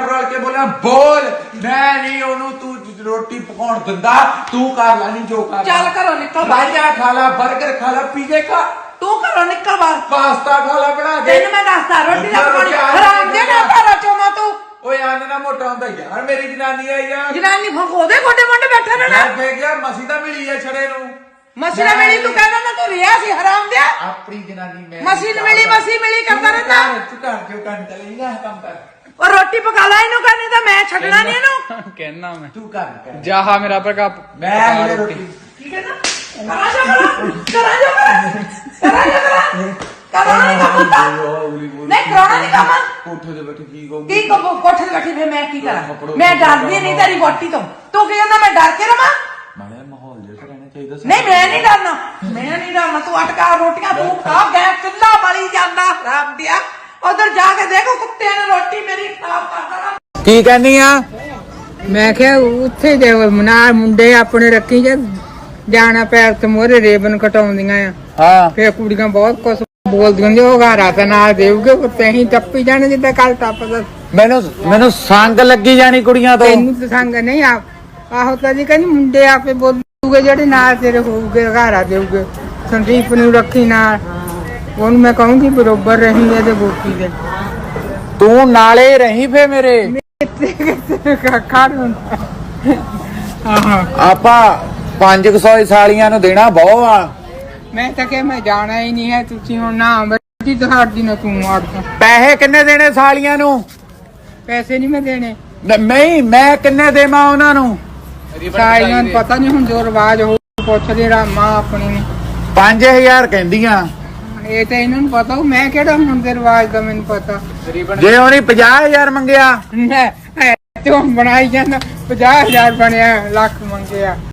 ਰਲ ਕੇ ਬੋਲਿਆ ਬੋਲ ਮੈਂ ਨਹੀਂ ਉਹਨੂੰ ਤੂੰ ਰੋਟੀ ਪਕਾਉਣ ਦਿੰਦਾ ਤੂੰ ਕਰ ਲੈ ਨਹੀਂ ਜੋ ਕਰ ਚੱਲ ਘਰੋਂ ਨਿਕਲ ਬਾਹਰ। ਰਾਜਾ ਖਾ ਲਾ 버ਗਰ ਖਾ ਲਾ ਪੀਜ਼ੇ ਖਾ। ਤੂੰ ਘਰੋਂ ਨਿਕਲ ਬਾਹਰ। ਪਾਸਤਾ ਖਾ ਲਾ ਬਣਾ ਕੇ ਤੈਨੂੰ ਮੈਂ ਦੱਸਦਾ ਰੋਟੀ ਦਾ ਪਾਣੀ ਆ- ਹਰਾਮ ਦੇ ਨਾ ਘਰੋਂ ਚੋਮਾ ਤੂੰ। ਓਏ ਆਨ ਨਾ ਮੋਟਾ ਹੁੰਦਾ ਯਾਰ ਮੇਰੀ ਜਨਾਨੀ ਆ। ਯਾਰ ਜਨਾਨੀ ਫੰਕੋਦੇ ਗੋਡੇ ਮੋਢੇ ਬੈਠੇ ਰਹਿਣਾ। ਮੈਂ ਦੇਖ ਗਿਆ ਮਸੀ ਤਾਂ ਮਿਲੀ ਆ ਛੜੇ ਨੂੰ। ਮਸਲਾ ਮਿਲੀ ਤੂੰ ਕਹਿੰਦਾ ਨਾ ਤੂੰ ਰਿਆ ਸੀ ਹਰਾਮ ਦਿਆ ਆਪਣੀ ਜਨਾਨੀ ਮੈਂ ਮਸੀ ਨੂੰ ਮਿਲੀ, ਮਸੀ ਮਿਲੀ ਕਰਦਾ ਰਹਿੰਦਾ। ਤੂੰ ਘਰ ਕਿਉਂ ਕੰਨ ਚਲੇ ਜਾ ਕੰਮ ਕਰ? ਉਹ ਰੋਟੀ ਪਕਾ ਲੈ ਇਹਨੂੰ ਕਹਿੰਦੀ ਤਾਂ ਮੈਂ ਛੱਡਣਾ ਨਹੀਂ ਇਹਨੂੰ। ਕਹਿਣਾ ਮੈਂ। ਤੂੰ ਕਰ ਕਰ। ਜਾਹਾ ਮੇਰਾ ਭਰਾ ਮੈਂ ਹਲੇ ਰੋਟੀ। ਕੀ ਕਹਿੰਦਾ? ਕਰਾ ਜਾ ਕਰਾ ਜਾ ਕਰਾ ਜਾ ਕਰਾ। ਨਹੀਂ ਕੰਮ। ਨਹੀਂ ਕਰਾਉਣਾ ਨਹੀਂ ਕੰਮ। ਕੋਠੇ ਦੇ ਬੈਠੇ ਕੀ ਕਹੂੰ ਕੀ ਕੋ ਕੋਠੇ ਤੇ ਬੈਠੀ ਫੇ ਮੈਂ ਕੀ ਕਰਾਂ? ਮੈਂ ਡਰਦੀ ਨਹੀਂ ਤੇਰੀ ਵੋਟੀ ਤੋਂ। ਤੂੰ ਕੀ ਕਹਿੰਦਾ ਮੈਂ ਡਰ ਕੇ ਰਵਾਂ? ਮਾੜਾ ਮਾਹੌਲ ਜਿਹਾ ਰਹਿਣਾ ਚਾਹੀਦਾ। ਨਹੀਂ ਮੈਂ ਨਹੀਂ ਡਰਨਾ। ਮੈਂ ਨਹੀਂ ਡਰਨਾ। ਤੂੰ ਅਟਕਾ ਰੋਟੀਆਂ ਤੂੰ ਖਾ ਗੈ ਚੁੱਲਾ ਬਲੀ ਜਾਂਦਾ ਰਾਮ ਦਿਆ ਉਧਰ ਜਾ ਕੇ ਦੇਖੋ ਕੁੱਤਿਆਂ ਨੇ ਰੋਟੀ ਮੇਰੀ ਖਰਾਬ ਕਰ ਦੇਣਾ ਕੀ ਕਹਿੰਨੀ ਆ? ਮੈਂ ਕਿਹਾ ਉੱਥੇ ਜੇ ਮਨਾ ਮੁੰਡੇ ਆਪਣੇ ਰੱਖੀ ਜੇ ਜਾਣਾ ਪੈਰ ਤੇ ਮੋਰੇ ਰੇਬਨ ਕਟਾਉਂਦੀਆਂ ਆ। ਹਾਂ। ਫੇ ਕੁੜੀਆਂ ਬਹੁਤ ਕੁਛ ਬੋਲਦੀਆਂ ਨੇ ਉਹ ਘਾਰਾ ਤੇ ਨਾਲ ਦੇਉਗੇ ਕੁੱਤੇ ਹੀ ਟੱਪੀ ਜਾਣੇ ਜਿੱਦਾਂ ਕੱਲ ਟੱਪਦਾ ਮੈਨੂੰ ਮੈਨੂੰ ਸੰਗ ਲੱਗੀ ਜਾਣੀ ਕੁੜੀਆਂ ਤੋਂ। ਤੈਨੂੰ ਤਾਂ ਸੰਗ ਨਹੀਂ ਆ। ਆਹੋ ਤਾਂ ਜੀ ਕਹਿੰਦੀ ਮੁੰਡੇ ਆਪੇ ਬੋਲੂਗੇ ਜਿਹੜੇ ਨਾਲ ਤੇਰੇ ਹੋਊਗੇ ਘਾਰਾ ਦੇਉਗੇ ਸੰਦੀਪ ਨੂੰ ਰੱਖੀ ਨਾਲ। ਉਹਨੂੰ ਮੈਂ ਕਹੂੰਗੀ ਬਰੋਬਰ ਰਹੀ ਇਹਦੇ ਬੋਟੀ ਦੇ ਤੂੰ ਨਾਲੇ ਰਹੀ ਫੇ ਮੇਰੇ। ਕੱਖਾਂ ਹੁੰਦਾ ਆਹਾਂ ਆਪਾਂ 500 ਸਾਲੀਆਂ ਨੂੰ ਦੇਣਾ ਬਹੁ ਆ। ਮੈਂ ਤਾਂ ਕਿ ਮੈਂ ਜਾਣਾ ਹੀ ਨਹੀਂ ਹੈ ਤੁਸੀਂ ਹੁਣ ਨਾ ਅਮਰਜੀ ਤੁਹਾਡੀ ਨਾ ਤੂੰ ਆੜਦਾ ਪੈਸੇ ਕਿੰਨੇ ਦੇਣੇ ਸਾਲੀਆਂ ਨੂੰ? ਪੈਸੇ ਨਹੀਂ ਮੈਂ ਦੇਣੇ। ਨਹੀਂ ਮੈਂ ਕਿੰਨੇ ਦੇਵਾਂ ਉਹਨਾਂ ਨੂੰ? ਸਾਈਆਂ ਨੂੰ ਪਤਾ ਨਹੀਂ ਹੁਣ ਜੋ ਰਿਵਾਜ ਹੋ ਪੁੱਛਦੇ ਰਾ ਮਾਂ ਆਪਣੀ ਨੂੰ। 5000 ਕਹਿੰਦੀਆਂ। ਇਹ ਤਾਂ ਇਹਨਾਂ ਨੂੰ ਪਤਾ ਮੈਂ ਕਿਹੜਾ ਹੁਣ ਦੇ ਰਿਵਾਜ ਦਾ ਮੈਨੂੰ ਪਤਾ? ਜੇ ਉਹਨੇ 50000 ਮੰਗਿਆ? ਤੂੰ ਬਣਾਈ ਜਾਂਦਾ? 50000 ਬਣਿਆ ਲੱਖ ਮੰਗਿਆ।